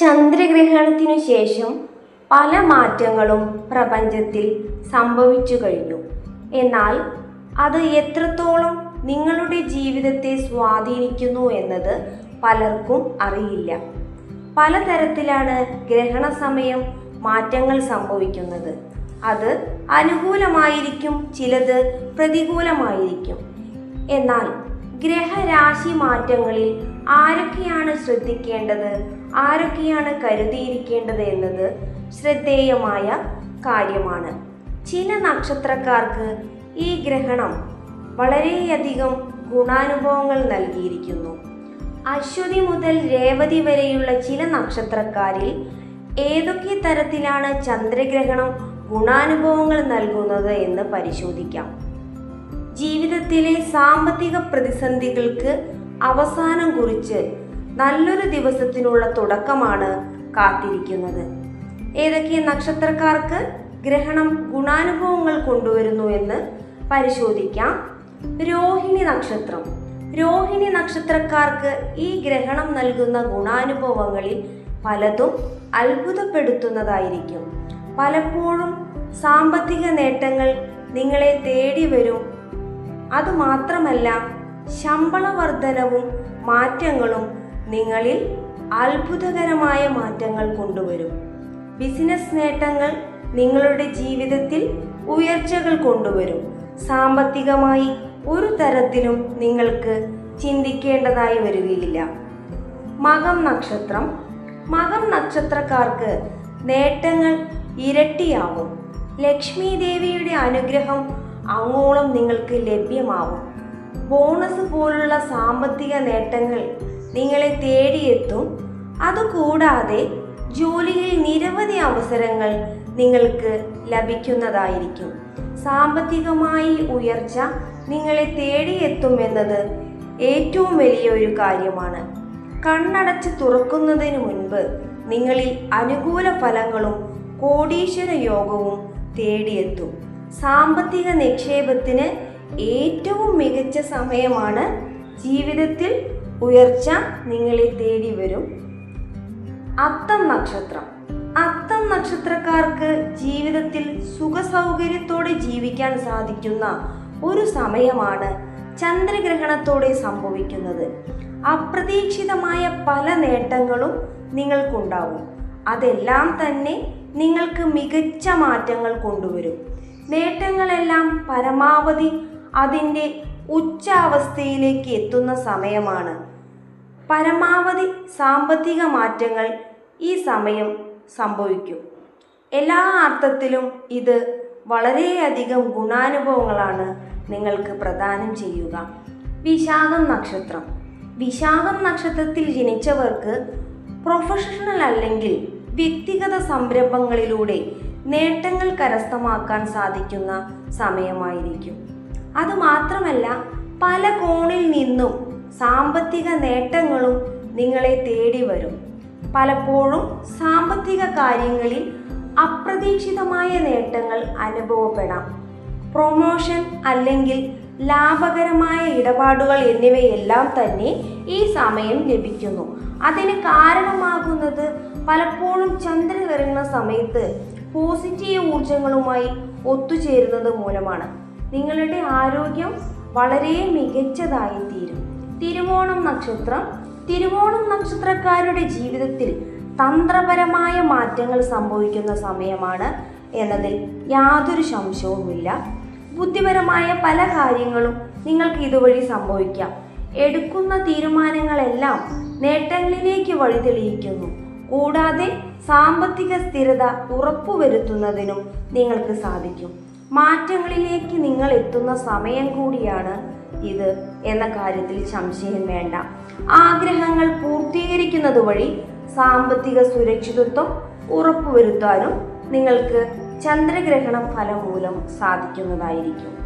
ചന്ദ്രഗ്രഹണത്തിനു ശേഷം പല മാറ്റങ്ങളും പ്രപഞ്ചത്തിൽ സംഭവിച്ചു കഴിഞ്ഞു. എന്നാൽ അത് എത്രത്തോളം നിങ്ങളുടെ ജീവിതത്തെ സ്വാധീനിക്കുന്നു എന്നത് പലർക്കും അറിയില്ല. പലതരത്തിലാണ് ഗ്രഹണ സമയം മാറ്റങ്ങൾ സംഭവിക്കുന്നത്. അത് അനുകൂലമായിരിക്കും ചിലത് പ്രതികൂലമായിരിക്കും. എന്നാൽ ഗ്രഹരാശി മാറ്റങ്ങളിൽ ആരൊക്കെയാണ് ശ്രദ്ധിക്കേണ്ടത്? ആരൊക്കെയാണ് കരുതിയിരിക്കേണ്ടത് എന്നത് ശ്രദ്ധേയമായ കാര്യമാണ്. ചില നക്ഷത്രക്കാർക്ക് ഈ ഗ്രഹണം വളരെയധികം ഗുണാനുഭവങ്ങൾ നൽകിയിരിക്കുന്നു. അശ്വതി മുതൽ രേവതി വരെയുള്ള ചില നക്ഷത്രക്കാരിൽ ഏതൊക്കെ തരത്തിലാണ് ചന്ദ്രഗ്രഹണം ഗുണാനുഭവങ്ങൾ നൽകുന്നത് എന്ന് പരിശോധിക്കാം. ജീവിതത്തിലെ സാമ്പത്തിക പ്രതിസന്ധികൾക്ക് അവസാനം കുറിച്ച് നല്ലൊരു ദിവസത്തിനുള്ള തുടക്കമാണ് കാത്തിരിക്കുന്നത്. ഏതൊക്കെ നക്ഷത്രക്കാർക്ക് ഗ്രഹണം ഗുണാനുഭവങ്ങൾ കൊണ്ടുവരുന്നു എന്ന് പരിശോധിക്കാം. രോഹിണി നക്ഷത്രം. രോഹിണി നക്ഷത്രക്കാർക്ക് ഈ ഗ്രഹണം നൽകുന്ന ഗുണാനുഭവങ്ങളിൽ പലതും അത്ഭുതപ്പെടുത്തുന്നതായിരിക്കും. പലപ്പോഴും സാമ്പത്തിക നേട്ടങ്ങൾ നിങ്ങളെ തേടി വരും അതുമാത്രമല്ല ശമ്പള വർധനവും മാറ്റങ്ങളും നിങ്ങളിൽ അത്ഭുതകരമായ മാറ്റങ്ങൾ കൊണ്ടുവരും. ബിസിനസ് നേട്ടങ്ങൾ നിങ്ങളുടെ ജീവിതത്തിൽ ഉയർച്ചകൾ കൊണ്ടുവരും. സാമ്പത്തികമായി ഒരു തരത്തിലും നിങ്ങൾക്ക് ചിന്തിക്കേണ്ടതായി വരികയില്ല. മകം നക്ഷത്രം. മകം നക്ഷത്രക്കാർക്ക് നേട്ടങ്ങൾ ഇരട്ടിയാകും. ലക്ഷ്മി ദേവിയുടെ അനുഗ്രഹം അങ്ങോളം നിങ്ങൾക്ക് ലഭ്യമാവും. ബോണസ് പോലുള്ള സാമ്പത്തിക നേട്ടങ്ങൾ നിങ്ങളെ തേടിയെത്തും. അതുകൂടാതെ ജോലിയിൽ നിരവധി അവസരങ്ങൾ നിങ്ങൾക്ക് ലഭിക്കുന്നതായിരിക്കും. സാമ്പത്തികമായി ഉയർച്ച നിങ്ങളെ തേടിയെത്തുമെന്നത് ഏറ്റവും വലിയ ഒരു കാര്യമാണ്. കണ്ണടച്ച് തുറക്കുന്നതിന് മുൻപ് നിങ്ങളിൽ അനുകൂല ഫലങ്ങളും കോടീശ്വര യോഗവും തേടിയെത്തും. സാമ്പത്തിക നിക്ഷേപത്തിന് ഏറ്റവും മികച്ച സമയമാണ് ജീവിതത്തിൽ ഉയർച്ച നിങ്ങളെ തേടി വരും. അത്തം നക്ഷത്രം. അത്തം നക്ഷത്രക്കാർക്ക് ജീവിതത്തിൽ സുഖസൗകര്യത്തോടെ ജീവിക്കാൻ സാധിക്കുന്ന ഒരു സമയമാണ് ചന്ദ്രഗ്രഹണത്തോടെ സംഭവിക്കുന്നത്. അപ്രതീക്ഷിതമായ പല നേട്ടങ്ങളും നിങ്ങൾക്കുണ്ടാവും. അതെല്ലാം തന്നെ നിങ്ങൾക്ക് മികച്ച മാറ്റങ്ങൾ കൊണ്ടുവരും. നേട്ടങ്ങളെല്ലാം പരമാവധി അതിന്റെ ഉച്ചാവസ്ഥയിലേക്ക് എത്തുന്ന സമയമാണ്. പരമാവധി സാമ്പത്തിക മാറ്റങ്ങൾ ഈ സമയം സംഭവിക്കും. എല്ലാ അർത്ഥത്തിലും ഇത് വളരെയധികം ഗുണാനുഭവങ്ങളാണ് നിങ്ങൾക്ക് പ്രദാനം ചെയ്യുക. വിശാഖം നക്ഷത്രം. വിശാഖം നക്ഷത്രത്തിൽ ജനിച്ചവർക്ക് പ്രൊഫഷണൽ അല്ലെങ്കിൽ വ്യക്തിഗത സംരംഭങ്ങളിലൂടെ നേട്ടങ്ങൾ കരസ്ഥമാക്കാൻ സാധിക്കുന്ന സമയമായിരിക്കും. അതുമാത്രമല്ല പല കോണിൽ നിന്നും സാമ്പത്തിക നേട്ടങ്ങളും നിങ്ങളെ തേടി വരും. പലപ്പോഴും സാമ്പത്തിക കാര്യങ്ങളിൽ അപ്രതീക്ഷിതമായ നേട്ടങ്ങൾ അനുഭവപ്പെടാം. പ്രൊമോഷൻ അല്ലെങ്കിൽ ലാഭകരമായ ഇടപാടുകൾ എന്നിവയെല്ലാം തന്നെ ഈ സമയം ലഭിക്കുന്നു. അതിന് കാരണമാകുന്നത് പലപ്പോഴും ചന്ദ്രൻ വരുന്ന സമയത്ത് പോസിറ്റീവ് ഊർജങ്ങളുമായി ഒത്തുചേരുന്നത് മൂലമാണ്. നിങ്ങളുടെ ആരോഗ്യം വളരെ മികച്ചതായി തീരും തിരുവോണം നക്ഷത്രം തിരുവോണം നക്ഷത്രക്കാരുടെ ജീവിതത്തിൽ തന്ത്രപരമായ മാറ്റങ്ങൾ സംഭവിക്കുന്ന സമയമാണ് എന്നതിൽ യാതൊരു സംശയവുമില്ല. ബുദ്ധിപരമായ പല കാര്യങ്ങളും നിങ്ങൾക്ക് ഇതുവഴി സംഭവിക്കാം. എടുക്കുന്ന തീരുമാനങ്ങളെല്ലാം നേട്ടങ്ങളിലേക്ക് വഴിതെളിയിക്കുന്നു. കൂടാതെ സാമ്പത്തിക സ്ഥിരത ഉറപ്പുവരുത്തുന്നതിനും നിങ്ങൾക്ക് സാധിക്കും. മാറ്റങ്ങളിലേക്ക് നിങ്ങൾ എത്തുന്ന സമയം കൂടിയാണ് ഇത് എന്ന കാര്യത്തിൽ സംശയം വേണ്ട. ആഗ്രഹങ്ങൾ പൂർത്തീകരിക്കുന്നത് വഴി സാമ്പത്തിക സുരക്ഷിതത്വം ഉറപ്പുവരുത്താനും നിങ്ങൾക്ക് ചന്ദ്രഗ്രഹണം ഫലം മൂലം സാധിക്കുന്നതായിരിക്കും.